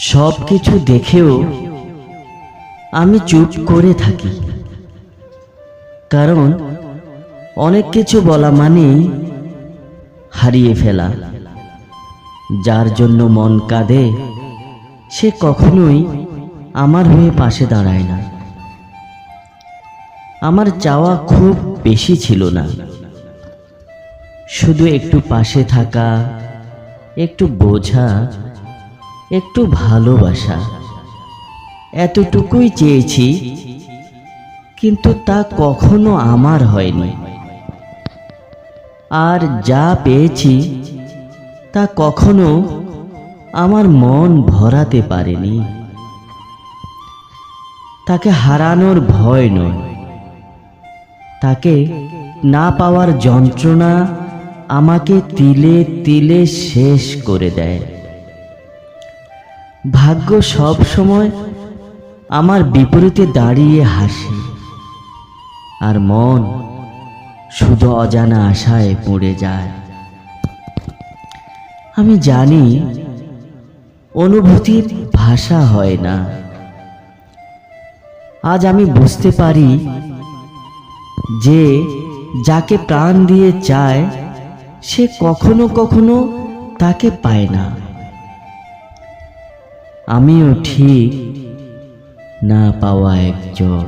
সব কিছু দেখেও আমি চুপ করে থাকি। কারণ অনেক কিছু বলা মানেই হারিয়ে ফেলা। যার জন্য মন কাঁদে, সে কখনোই আমার হয়ে পাশে দাঁড়ায় না। আমার চাওয়া খুব বেশি ছিল না। শুধু একটু পাশে থাকা, একটু বোঝা একটু ভালোবাসা। এতটুকুই চেয়েছি, কিন্তু তা কখনো আমার হয়নি। আর যা পেয়েছি, তা কখনো আমার মন ভরাতে পারেনি। তাকে হারানোর ভয় নয়। তাকে না পাওয়ার যন্ত্রণা আমাকে তিলে তিলে শেষ করে দেয়। ভাগ্য সব সময় আমার বিপরীতে দাঁড়িয়ে হাসে। আর মন শুধু অজানা আশায় পড়ে যায়। আমি জানি অনুভূতির ভাষা হয় না। আজ আমি বুঝতে পারি যে যাকে প্রাণ দিয়ে চায়, সে কখনো কখনো তাকে পায় না। আমিও ঠিক না পাওয়া একজন